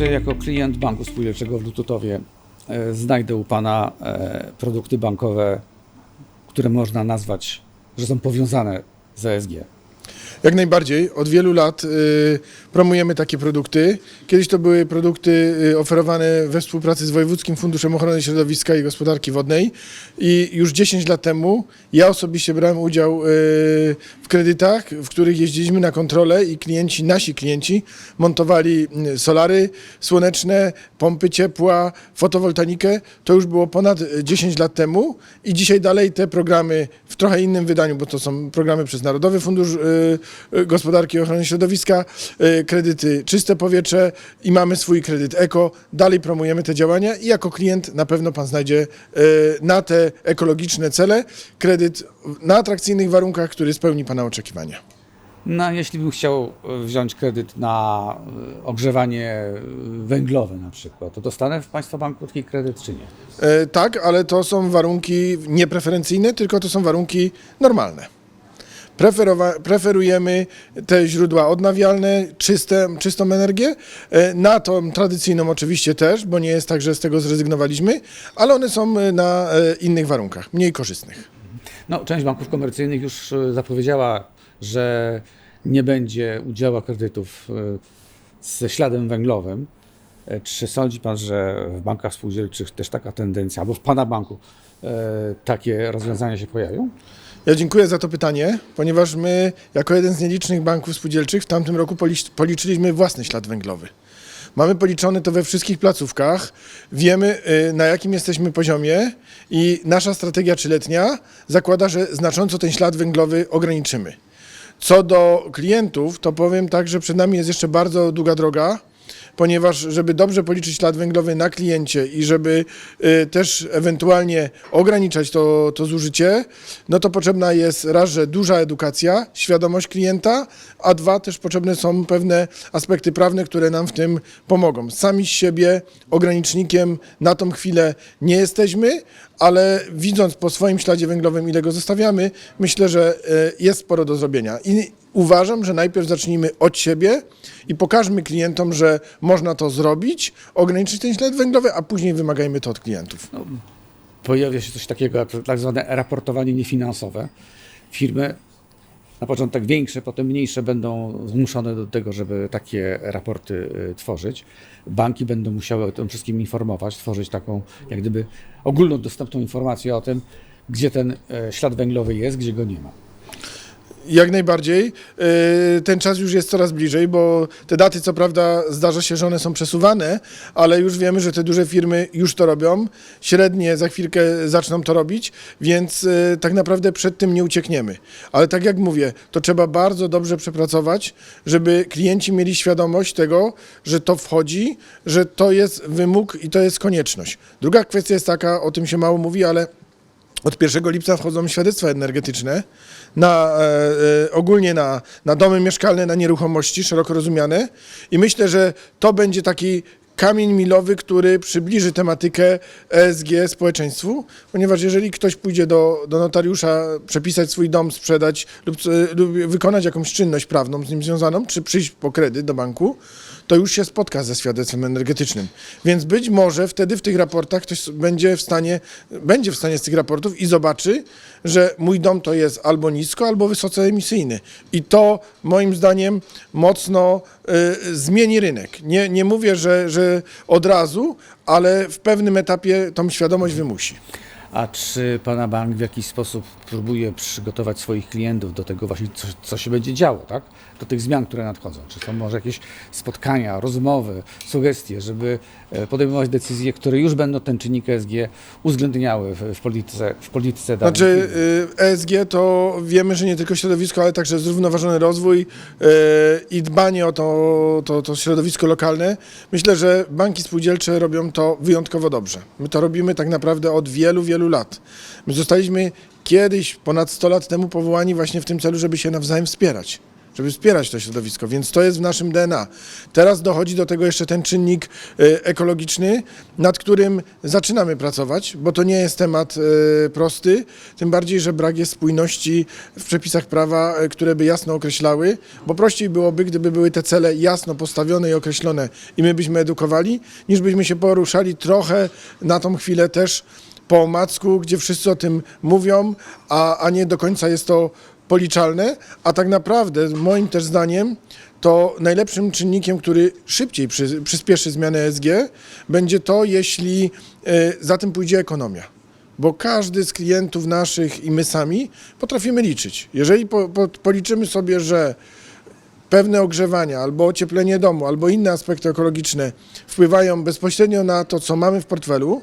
czy jako klient banku spółdzielczego w Lututowie e, znajdę u Pana e, produkty bankowe, które można nazwać, że są powiązane z ESG? Jak najbardziej. Od wielu lat y, promujemy takie produkty. Kiedyś to były produkty y, oferowane we współpracy z Wojewódzkim Funduszem Ochrony Środowiska i Gospodarki Wodnej i już 10 lat temu ja osobiście brałem udział y, w kredytach, w których jeździliśmy na kontrolę i klienci, nasi klienci montowali solary słoneczne, pompy ciepła, fotowoltaikę. To już było ponad y, 10 lat temu i dzisiaj dalej te programy w trochę innym wydaniu, bo to są programy przez Narodowy Fundusz Gospodarki i Ochrony Środowiska, y, kredyty czyste powietrze i mamy swój kredyt eko. Dalej promujemy te działania i jako klient na pewno Pan znajdzie y, na te ekologiczne cele kredyt na atrakcyjnych warunkach, który spełni Pana oczekiwania. No, jeśli bym chciał wziąć kredyt na ogrzewanie węglowe na przykład, to dostanę w Państwa banku taki kredyt czy nie? E, Tak, ale to są warunki niepreferencyjne, tylko to są warunki normalne. Preferujemy te źródła odnawialne, czyste, czystą energię, e, na tą tradycyjną oczywiście też, bo nie jest tak, że z tego zrezygnowaliśmy, ale one są e, na e, innych warunkach, mniej korzystnych. No, część banków komercyjnych już zapowiedziała, że nie będzie udziału kredytów ze śladem węglowym. Czy sądzi Pan, że w bankach spółdzielczych też taka tendencja, albo w Pana banku takie rozwiązania się pojawią? Ja dziękuję za to pytanie, ponieważ my, jako jeden z nielicznych banków spółdzielczych, w tamtym roku policz- policzyliśmy własny ślad węglowy. Mamy policzone to we wszystkich placówkach, wiemy y, na jakim jesteśmy poziomie i nasza strategia trzyletnia zakłada, że znacząco ten ślad węglowy ograniczymy. Co do klientów, to powiem tak, że przed nami jest jeszcze bardzo długa droga, ponieważ żeby dobrze policzyć ślad węglowy na kliencie i żeby y, też ewentualnie ograniczać to, to zużycie, no to potrzebna jest raz, że duża edukacja, świadomość klienta, a dwa też potrzebne są pewne aspekty prawne, które nam w tym pomogą. Sami z siebie ogranicznikiem na tą chwilę nie jesteśmy, ale widząc po swoim śladzie węglowym, ile go zostawiamy, myślę, że y, jest sporo do zrobienia. I uważam, że najpierw zacznijmy od siebie i pokażmy klientom, że można to zrobić, ograniczyć ten ślad węglowy, a później wymagajmy to od klientów. Pojawia się coś takiego jak tak zwane raportowanie niefinansowe. Firmy na początek większe, potem mniejsze będą zmuszone do tego, żeby takie raporty y, tworzyć. Banki będą musiały o tym wszystkim informować, tworzyć taką jak gdyby ogólnodostępną informację o tym, gdzie ten e, ślad węglowy jest, gdzie go nie ma. Jak najbardziej. Yy, Ten czas już jest coraz bliżej, bo te daty, co prawda, zdarza się, że one są przesuwane, ale już wiemy, że te duże firmy już to robią. Średnie za chwilkę zaczną to robić, więc yy, tak naprawdę przed tym nie uciekniemy. Ale tak jak mówię, to trzeba bardzo dobrze przepracować, żeby klienci mieli świadomość tego, że to wchodzi, że to jest wymóg i to jest konieczność. Druga kwestia jest taka, o tym się mało mówi, ale od 1 lipca wchodzą świadectwa energetyczne na, e, e, ogólnie na, na domy mieszkalne, na nieruchomości szeroko rozumiane. I myślę, że to będzie taki kamień milowy, który przybliży tematykę ESG społeczeństwu, ponieważ jeżeli ktoś pójdzie do, do notariusza przepisać swój dom, sprzedać lub, e, lub wykonać jakąś czynność prawną z nim związaną, czy przyjść po kredyt do banku, to już się spotka ze świadectwem energetycznym. Więc być może wtedy w tych raportach ktoś będzie w stanie, będzie w stanie z tych raportów i zobaczy, że mój dom to jest albo nisko, albo wysoce emisyjny. I to moim zdaniem mocno y, zmieni rynek. Nie, nie mówię, że, że od razu, ale w pewnym etapie tą świadomość wymusi. A czy Pana bank w jakiś sposób próbuje przygotować swoich klientów do tego właśnie, co, co się będzie działo, tak? Do tych zmian, które nadchodzą? Czy są może jakieś spotkania, rozmowy, sugestie, żeby e, podejmować decyzje, które już będą ten czynnik ESG uwzględniały w, polityce, w polityce danej Znaczy y, ESG to wiemy, że nie tylko środowisko, ale także zrównoważony rozwój y, i dbanie o to, to, to środowisko lokalne. Myślę, że banki spółdzielcze robią to wyjątkowo dobrze. My to robimy tak naprawdę od wielu, wielu lat. My zostaliśmy kiedyś, ponad 100 lat temu powołani właśnie w tym celu, żeby się nawzajem wspierać. żeby wspierać to środowisko, więc to jest w naszym DNA. Teraz dochodzi do tego jeszcze ten czynnik e, ekologiczny, nad którym zaczynamy pracować, bo to nie jest temat e, prosty, tym bardziej, że brak jest spójności w przepisach prawa, e, które by jasno określały, bo prościej byłoby, gdyby były te cele jasno postawione i określone i my byśmy edukowali, niż byśmy się poruszali trochę na tą chwilę też po omacku, gdzie wszyscy o tym mówią, a, a nie do końca jest to policzalne, a tak naprawdę moim też zdaniem to najlepszym czynnikiem, który szybciej przy, przyspieszy zmianę ESG, będzie to, jeśli e, za tym pójdzie ekonomia. Bo każdy z klientów naszych i my sami potrafimy liczyć. Jeżeli po, po, policzymy sobie, że pewne ogrzewania, albo ocieplenie domu, albo inne aspekty ekologiczne wpływają bezpośrednio na to, co mamy w portfelu,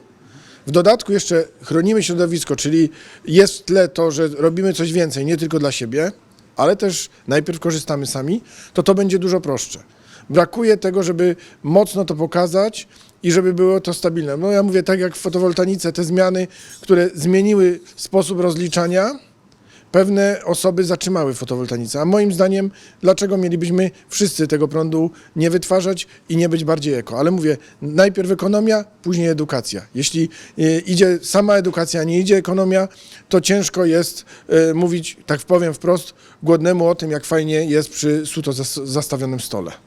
w dodatku jeszcze chronimy środowisko, czyli jest w tle to, że robimy coś więcej, nie tylko dla siebie, ale też najpierw korzystamy sami, to to będzie dużo prostsze. Brakuje tego, żeby mocno to pokazać i żeby było to stabilne. No ja mówię tak jak w fotowoltaice, te zmiany, które zmieniły sposób rozliczania, pewne osoby zatrzymały fotowoltaice. A moim zdaniem, dlaczego mielibyśmy wszyscy tego prądu nie wytwarzać i nie być bardziej eko? Ale mówię, najpierw ekonomia, później edukacja. Jeśli e, idzie sama edukacja, nie idzie ekonomia, to ciężko jest e, mówić, tak powiem wprost, głodnemu o tym, jak fajnie jest przy suto zas- zastawionym stole.